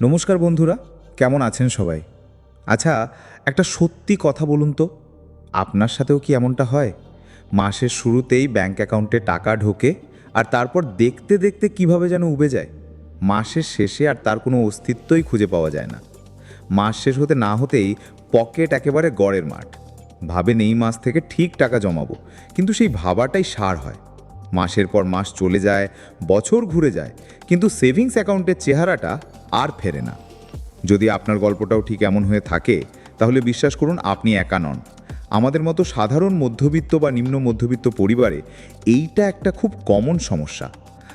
নমস্কার বন্ধুরা, কেমন আছেন সবাই? আচ্ছা একটা সত্যি কথা বলুন তো, আপনার সাথেও কি এমনটা হয়? মাসের শুরুতেই ব্যাঙ্ক অ্যাকাউন্টে টাকা ঢোকে আর তারপর দেখতে দেখতে কীভাবে যেন উবে যায়? মাসের শেষে আর তার কোনো অস্তিত্বই খুঁজে পাওয়া যায় না। মাস শেষ হতে না হতেই পকেট একেবারে গড়ের মাঠ। ভাবেন এই মাস থেকে ঠিক টাকা জমাবো, কিন্তু সেই ভাবাটাই সার হয়। মাসের পর মাস চলে যায়, বছর ঘুরে যায়, কিন্তু সেভিংস অ্যাকাউন্টের চেহারাটা আর ফেরে না। যদি আপনার গল্পটাও ঠিক এমন হয়ে থাকে, তাহলে বিশ্বাস করুন আপনি একা নন। আমাদের মতো সাধারণ মধ্যবিত্ত বা নিম্ন মধ্যবিত্ত পরিবারে এইটা একটা খুব কমন সমস্যা।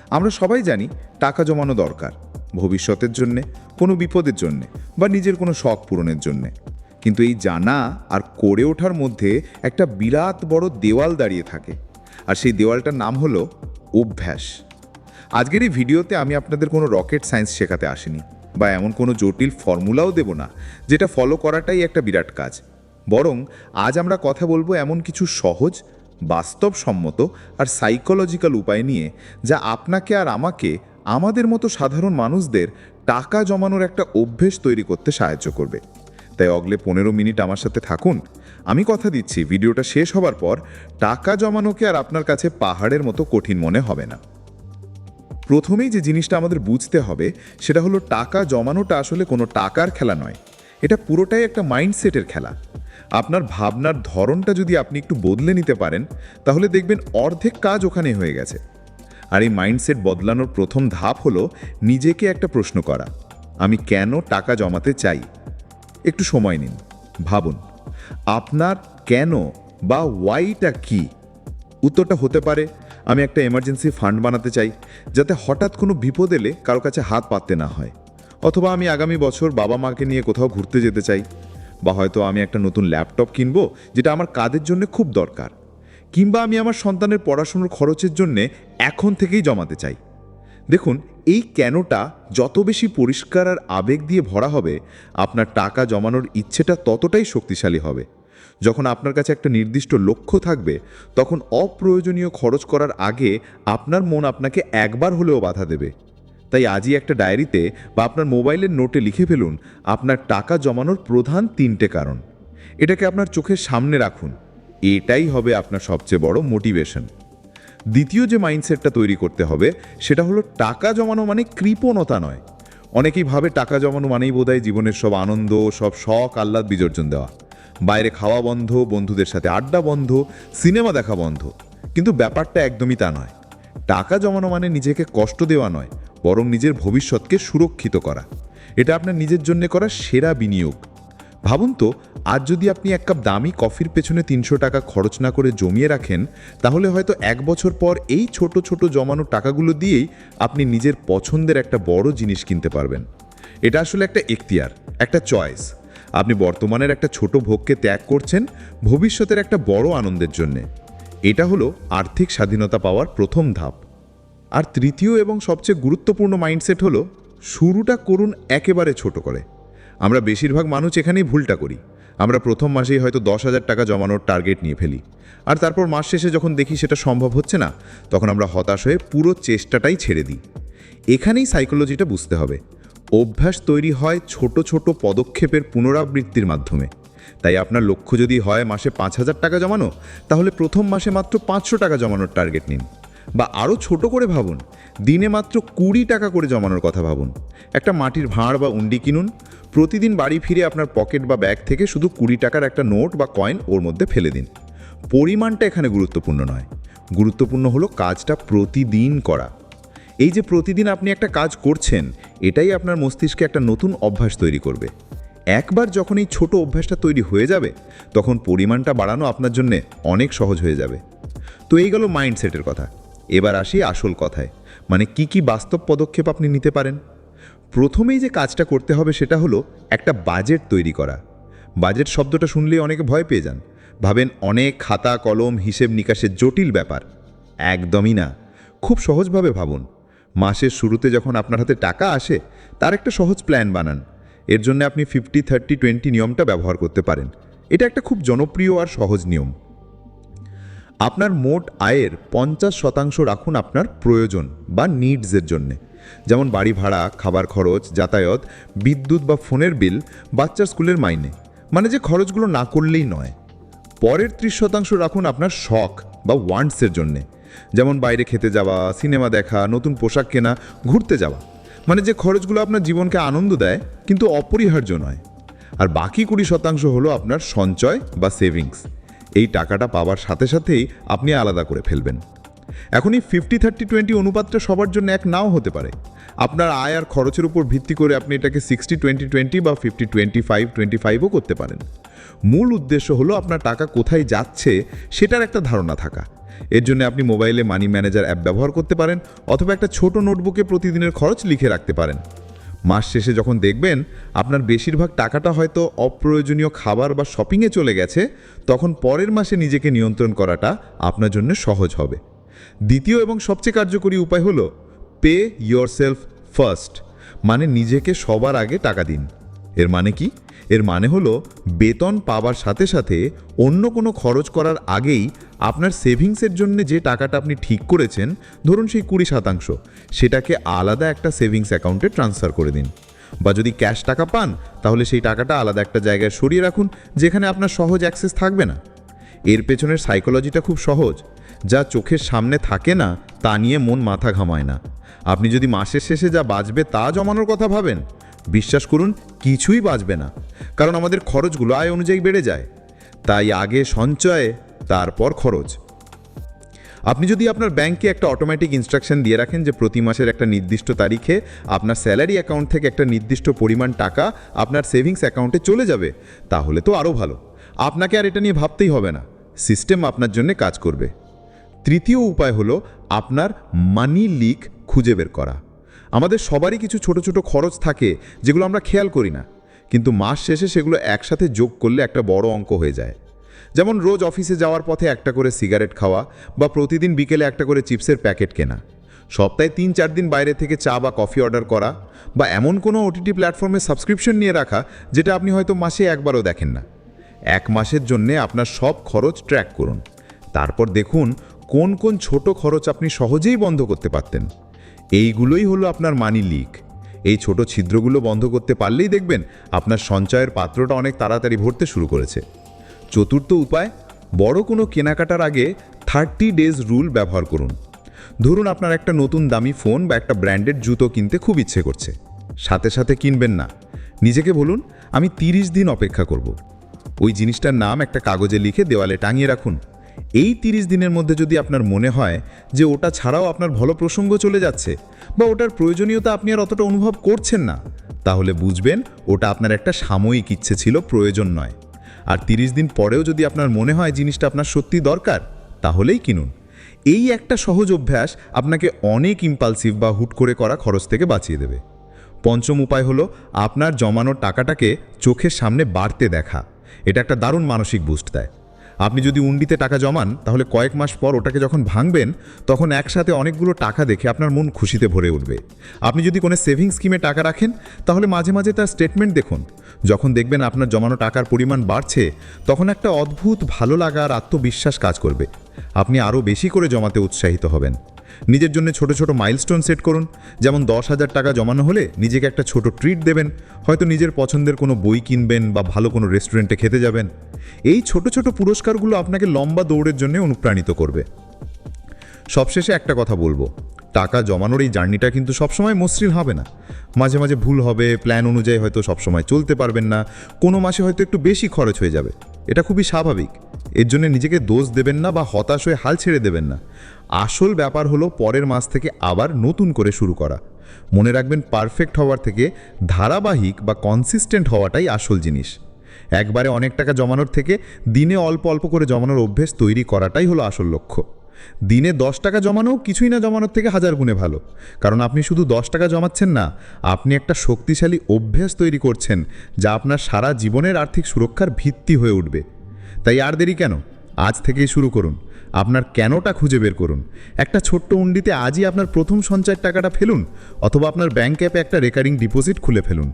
আমরা সবাই জানি টাকা জমানো দরকার, ভবিষ্যতের জন্যে, কোনো বিপদের জন্যে বা নিজের কোনো শখ পূরণের জন্যে। কিন্তু এই জানা আর করে ওঠার মধ্যে একটা বিরাট বড় দেওয়াল দাঁড়িয়ে থাকে। আর সেই দেওয়ালটার নাম হলো অভ্যাস। আজকের এই ভিডিওতে আমি আপনাদের কোনো রকেট সায়েন্স শেখাতে আসিনি বা এমন কোনো জটিল ফর্মুলাও দেব না, যেটা ফলো করাটাই একটা বিরাট কাজ। বরং আজ আমরা কথা বলব এমন কিছু সহজ, বাস্তবসম্মত আর সাইকোলজিক্যাল উপায় নিয়ে, যা আপনাকে আর আমাকে, আমাদের মতো সাধারণ মানুষদের টাকা জমানোর একটা অভ্যেস তৈরি করতে সাহায্য করবে। তাই অগলে পনেরো মিনিট আমার সাথে থাকুন। আমি কথা দিচ্ছি, ভিডিওটা শেষ হবার পর টাকা জমানোকে আর আপনার কাছে পাহাড়ের মতো কঠিন মনে হবে না। প্রথমেই যে জিনিসটা আমাদের বুঝতে হবে, সেটা হলো টাকা জমানোটা আসলে কোনো টাকার খেলা নয়। এটা পুরোটাই একটা মাইন্ডসেটের খেলা। আপনার ভাবনার ধরনটা যদি আপনি একটু বদলে নিতে পারেন, তাহলে দেখবেন অর্ধেক কাজ ওখানে হয়ে গেছে। আর এই মাইন্ডসেট বদলানোর প্রথম ধাপ হলো নিজেকে একটা প্রশ্ন করা, আমি কেন টাকা জমাতে চাই? একটু সময় নিন। ভাবুন, আপনার কেন বা ওয়াইটা কী? উত্তরটা হতে পারে, আমি একটা এমার্জেন্সি ফান্ড বানাতে চাই, যাতে হঠাৎ কোনো বিপদ এলে কারও কাছে হাত পাততে না হয়। অথবা আমি আগামী বছর বাবা মাকে নিয়ে কোথাও ঘুরতে যেতে চাই, বা হয়তো আমি একটা নতুন ল্যাপটপ কিনবো, যেটা আমার কাজের জন্য খুব দরকার, কিংবা আমি আমার সন্তানের পড়াশুনোর খরচের জন্যে এখন থেকেই জমাতে চাই। দেখুন, এই কেনটা যত বেশি পরিষ্কার আর আবেগ দিয়ে ভরা হবে, আপনার টাকা জমানোর ইচ্ছেটা ততটাই শক্তিশালী হবে। যখন আপনার কাছে একটা নির্দিষ্ট লক্ষ্য থাকবে, তখন অপ্রয়োজনীয় খরচ করার আগে আপনার মন আপনাকে একবার হলেও বাধা দেবে। তাই আজই একটা ডায়েরিতে বা আপনার মোবাইলের নোটে লিখে ফেলুন, আপনার টাকা জমানোর প্রধান তিনটে কারণ। এটাকে আপনার চোখের সামনে রাখুন। এটাই হবে আপনার সবচেয়ে বড় মোটিভেশন। দ্বিতীয় যে মাইন্ডসেটটা তৈরি করতে হবে, সেটা হলো টাকা জমানো মানে কৃপণতা নয়। অনেকেই ভাবে টাকা জমানো মানেই বোধহয় জীবনের সব আনন্দ, সব শখ, আহ্লাদ, বিসর্জন দেওয়া। বাইরে খাওয়া বন্ধ, বন্ধুদের সাথে আড্ডা বন্ধ, সিনেমা দেখা বন্ধ। কিন্তু ব্যাপারটা একদমই তা নয়। টাকা জমানো মানে নিজেকে কষ্ট দেওয়া নয়, বরং নিজের ভবিষ্যৎকে সুরক্ষিত করা। এটা আপনার নিজের জন্য করা সেরা বিনিয়োগ। ভাবুন তো, আজ যদি আপনি এক কাপ দামি কফির পেছনে তিনশো টাকা খরচ না করে জমিয়ে রাখেন, তাহলে হয়তো এক বছর পর এই ছোট ছোট জমানো টাকাগুলো দিয়েই আপনি নিজের পছন্দের একটা বড় জিনিস কিনতে পারবেন। এটা আসলে একটা এখতিয়ার, একটা চয়েস। আপনি বর্তমানের একটা ছোট ভোগকে ত্যাগ করছেন ভবিষ্যতের একটা বড় আনন্দের জন্যে। এটা হলো আর্থিক স্বাধীনতা পাওয়ার প্রথম ধাপ। আর তৃতীয় এবং সবচেয়ে গুরুত্বপূর্ণ মাইন্ডসেট হলো, শুরুটা করুন একেবারে ছোট করে। আমরা বেশিরভাগ মানুষ এখানেই ভুলটা করি। আমরা প্রথম মাসেই হয়তো দশ হাজার টাকা জমানোর টার্গেট নিয়ে ফেলি। আর তারপর মাস শেষে যখন দেখি সেটা সম্ভব হচ্ছে না, তখন আমরা হতাশ হয়ে পুরো চেষ্টাটাই ছেড়ে দিই। এখানেই সাইকোলজিটা বুঝতে হবে। অভ্যাস তৈরি হয় ছোট ছোট পদক্ষেপের পুনরাবৃত্তির মাধ্যমে। তাই আপনার লক্ষ্য যদি হয় মাসে পাঁচ হাজার টাকা জমানো, তাহলে প্রথম মাসে মাত্র পাঁচশো টাকা জমানোর টার্গেট নিন। বা আরও ছোট করে ভাবুন। দিনে মাত্র কুড়ি টাকা করে জমানোর কথা ভাবুন। একটা মাটির ভাঁড় বা উন্ডি কিনুন। প্রতিদিন বাড়ি ফিরে আপনার পকেট বা ব্যাগ থেকে শুধু কুড়ি টাকার একটা নোট বা কয়েন ওর মধ্যে ফেলে দিন। পরিমাণটা এখানে গুরুত্বপূর্ণ নয়। গুরুত্বপূর্ণ হলো কাজটা প্রতিদিন করা। এই যে প্রতিদিন আপনি একটা কাজ করছেন, এটাই আপনার মস্তিষ্কে একটা নতুন অভ্যাস তৈরি করবে। একবার যখন এই ছোট অভ্যাসটা তৈরি হয়ে যাবে, তখন পরিমাণটা বাড়ানো আপনার জন্য অনেক সহজ হয়ে যাবে। তো এই গেল মাইন্ডসেটের কথা। এবার আসি আসল কথায়। মানে কি কি বাস্তব পদক্ষেপ আপনি নিতে পারেন? প্রথমেই যে কাজটা করতে হবে সেটা হলো একটা বাজেট তৈরি করা। বাজেট শব্দটা শুনলেই অনেকে ভয় পেয়ে যান। ভাবেন অনেক খাতা, কলম, হিসেব নিকাশের জটিল ব্যাপার। একদমই না। খুব সহজভাবে ভাবুন। মাসের শুরুতে যখন আপনার হাতে টাকা আসে, তার একটা সহজ প্ল্যান বানান। এর জন্য আপনি ফিফটি থার্টি টোয়েন্টি নিয়মটা ব্যবহার করতে পারেন। এটা একটা খুব জনপ্রিয় আর সহজ নিয়ম। আপনার মোট আয়ের পঞ্চাশ শতাংশ রাখুন আপনার প্রয়োজন বা নিডসের জন্যে। যেমন বাড়ি ভাড়া, খাবার খরচ, যাতায়াত, বিদ্যুৎ বা ফোনের বিল, বাচ্চার স্কুলের মাইনে। মানে যে খরচগুলো না করলেই নয়। পরের ত্রিশ শতাংশ রাখুন আপনার শখ বা ওয়ান্টসের জন্যে। যেমন বাইরে খেতে যাওয়া, সিনেমা দেখা, নতুন পোশাক কেনা, ঘুরতে যাওয়া। মানে যে খরচগুলো আপনার জীবনকে আনন্দ দেয়, কিন্তু অপরিহার্য নয়। আর বাকি কুড়ি শতাংশ হলো আপনার সঞ্চয় বা সেভিংস। এই টাকাটা পাওয়ার সাথে সাথেই আপনি আলাদা করে ফেলবেন। এখন এই ফিফটি থার্টি টোয়েন্টি অনুপাতটা সবার জন্য এক নাও হতে পারে। আপনার আয় আর খরচের উপর ভিত্তি করে আপনি এটাকে সিক্সটি টোয়েন্টি টোয়েন্টি বা ফিফটি টোয়েন্টি ফাইভ টোয়েন্টি ফাইভও করতে পারেন। মূল উদ্দেশ্য হলো আপনার টাকা কোথায় যাচ্ছে সেটার একটা ধারণা থাকা। এর জন্য আপনি মোবাইলে মানি ম্যানেজার অ্যাপ ব্যবহার করতে পারেন অথবা একটা ছোট নোটবুকে প্রতিদিনের খরচ লিখে রাখতে পারেন। মাস শেষে যখন দেখবেন আপনার বেশিরভাগ টাকাটা হয়তো অপ্রয়োজনীয় খাবার বা শপিংয়ে চলে গেছে, তখন পরের মাসে নিজেকে নিয়ন্ত্রণ করাটা আপনার জন্য সহজ হবে। দ্বিতীয় এবং সবচেয়ে কার্যকরী উপায় হল পে ইয়োর সেলফ ফার্স্ট মানে নিজেকে সবার আগে টাকা দিন। এর মানে কি? এর মানে হলো, বেতন পাওয়ার সাথে সাথে অন্য কোনো খরচ করার আগেই আপনার সেভিংসের জন্য যে টাকাটা আপনি ঠিক করেছেন, ধরুন সেই কুড়ি শতাংশ, সেটাকে আলাদা একটা সেভিংস অ্যাকাউন্টে ট্রান্সফার করে দিন। বা যদি ক্যাশ টাকা পান, তাহলে সেই টাকাটা আলাদা একটা জায়গায় সরিয়ে রাখুন, যেখানে আপনার সহজ অ্যাক্সেস থাকবে না। এর পেছনের সাইকোলজিটা খুব সহজ, যা চোখের সামনে থাকে না, তা নিয়ে মন মাথা ঘামায় না। আপনি যদি মাসের শেষে যা বাঁচবে তা জমানোর কথা ভাবেন বিশ্বাস করুন, কিছুই বাঁচবে না। কারণ আমাদের খরচগুলো আয় অনুযায়ী বেড়ে যায়। তাই আগে সঞ্চয়ে, তারপর খরচ। আপনি যদি আপনার ব্যাংকে একটা অটোমেটিক ইনস্ট্রাকশন দিয়ে রাখেন যে প্রতি মাসের একটা নির্দিষ্ট তারিখে আপনার স্যালারি অ্যাকাউন্ট থেকে একটা নির্দিষ্ট পরিমাণ টাকা আপনার সেভিংস অ্যাকাউন্টে চলে যাবে, তাহলে তো আরও ভালো। আপনাকে আর এটা নিয়ে ভাবতেই হবে না। সিস্টেম আপনার জন্য কাজ করবে। তৃতীয় উপায় হলো আপনার মানি লিক খুঁজে বের করা। আমাদের সবারই কিছু ছোট ছোট খরচ থাকে যেগুলো আমরা খেয়াল করি না। কিন্তু মাস শেষে সেগুলো একসাথে যোগ করলে একটা বড় অঙ্ক হয়ে যায়। যেমন রোজ অফিসে যাওয়ার পথে একটা করে সিগারেট খাওয়া বা প্রতিদিন বিকেলে একটা করে চিপসের প্যাকেট কেনা। সপ্তাহে তিন চার দিন বাইরে থেকে চা বা কফি অর্ডার করা বা এমন কোনো ওটিটি প্ল্যাটফর্মে সাবস্ক্রিপশন নিয়ে রাখা যেটা আপনি হয়তো মাসে একবারও দেখেন না। এক মাসের জন্যে আপনার সব খরচ ট্র্যাক করুন। তারপর দেখুন কোন কোন ছোট খরচ আপনি সহজেই বন্ধ করতে পারতেন। এইগুলোই হলো আপনার মানি লিক এই ছোট ছিদ্রগুলো বন্ধ করতে পারলেই দেখবেন আপনার সঞ্চয়ের পাত্রটা অনেক তাড়াতাড়ি ভরতে শুরু করেছে। চতুর্থ উপায়, বড় কোনো কেনাকাটার আগে থার্টি ডেজ রুল ব্যবহার করুন। ধরুন আপনার একটা নতুন দামি ফোন বা একটা ব্র্যান্ডেড জুতো কিনতে খুব ইচ্ছে করছে। সাথে সাথে কিনবেন না। নিজেকে বলুন, আমি তিরিশ দিন অপেক্ষা করব। ওই জিনিসটার নাম একটা কাগজে লিখে দেওয়ালে টাঙিয়ে রাখুন। এই তিরিশ দিনের মধ্যে যদি আপনার মনে হয় যে ওটা ছাড়াও আপনার ভালো প্রসঙ্গ চলে যাচ্ছে বা ওটার প্রয়োজনীয়তা আপনি আর অতটা অনুভব করছেন না, তাহলে বুঝবেন ওটা আপনার একটা সাময়িক ইচ্ছে ছিল, প্রয়োজন নয়। আর তিরিশ দিন পরেও যদি আপনার মনে হয় জিনিসটা আপনার সত্যি দরকার, তাহলেই কিনুন। এই একটা সহজ অভ্যাস আপনাকে অনেক ইম্পালসিভ বা হুট করে করা খরচ থেকে বাঁচিয়ে দেবে। পঞ্চম উপায় হলো আপনার জমানোর টাকাটাকে চোখের সামনে বাড়তে দেখা। এটা একটা দারুণ মানসিক বুস্ট দেয়। আপনি যদি উন্ডিতে টাকা জমান, তাহলে কয়েক মাস পর ওটাকে যখন ভাঙবেন, তখন একসাথে অনেকগুলো টাকা দেখে আপনার মন খুশিতে ভরে উঠবে। আপনি যদি কোনো সেভিংস স্কিমে টাকা রাখেন, তাহলে মাঝে মাঝে তার স্টেটমেন্ট দেখুন। যখন দেখবেন আপনার জমানো টাকার পরিমাণ বাড়ছে, তখন একটা অদ্ভুত ভালো লাগা আর আত্মবিশ্বাস কাজ করবে। আপনি আরও বেশি করে জমাতে উৎসাহিত হবেন। নিজের জন্য ছোট ছোট মাইলস্টোন সেট করুন। যেমন দশ হাজার টাকা জমানো হলে নিজেকে একটা ছোট ট্রিট দেবেন। হয়তো নিজের পছন্দের কোনো বই কিনবেন বা ভালো কোনো রেস্টুরেন্টে খেতে যাবেন। এই ছোট ছোট পুরস্কারগুলো আপনাকে লম্বা দৌড়ের জন্য অনুপ্রাণিত করবে। সবশেষে একটা কথা বলব। টাকা জমানোর এই জার্নিটা কিন্তু সবসময় মসৃণ হবে না। মাঝে মাঝে ভুল হবে প্ল্যান অনুযায়ী হয়তো সবসময় চলতে পারবেন না। কোনো মাসে হয়তো একটু বেশি খরচ হয়ে যাবে। এটা খুবই স্বাভাবিক। এর জন্য নিজেকে দোষ দেবেন না বা হতাশ হয়ে হাল ছেড়ে দেবেন না। আসল ব্যাপার হলো পরের মাস থেকে আবার নতুন করে শুরু করা। মনে রাখবেন পারফেক্ট হওয়ার থেকে ধারাবাহিক বা কনসিস্টেন্ট হওয়াটাই আসল জিনিস। একবারে অনেক টাকা জমানোর থেকে দিনে অল্প অল্প করে জমানোর অভ্যেস তৈরি করাটাই হলো আসল লক্ষ্য। দিনে দশ টাকা জমানো কিছুই না জমানোর থেকে হাজার গুণে ভালো। কারণ আপনি শুধু দশ টাকা জমাচ্ছেন না, আপনি একটা শক্তিশালী অভ্যেস তৈরি করছেন যা আপনার সারা জীবনের আর্থিক সুরক্ষার ভিত্তি হয়ে উঠবে। তাই আর দেরি কেন? আজ থেকেই শুরু করুন। আপনার কেনটা খুঁজে বের করুন? একটা ছোট্ট উন্ডিতে আজই আপনার প্রথম সঞ্চয়ের টাকাটা ফেলুন, অথবা আপনার ব্যাঙ্ক অ্যাপে একটা রেকারিং ডিপোজিট খুলে ফেলুন।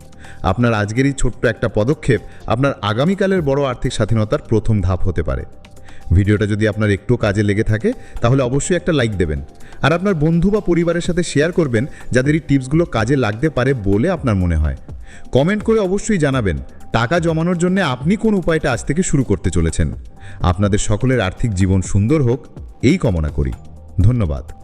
আপনার আজকের এই ছোট্ট একটা পদক্ষেপ আপনার আগামীকালের বড় আর্থিক স্বাধীনতার প্রথম ধাপ হতে পারে। ভিডিওটা যদি আপনার একটু কাজে লেগে থাকে, তাহলে অবশ্যই একটা লাইক দেবেন। আর আপনার বন্ধু বা পরিবারের সাথে শেয়ার করবেন, যাদের এই টিপসগুলো কাজে লাগতে পারে বলে আপনার মনে হয়। কমেন্ট করে অবশ্যই জানাবেন টাকা জমানোর জন্য আপনি কোন উপায়টা আজ থেকে শুরু করতে চলেছেন? আপনাদের সকলের আর্থিক জীবন সুন্দর হোক, এই কামনা করি। ধন্যবাদ।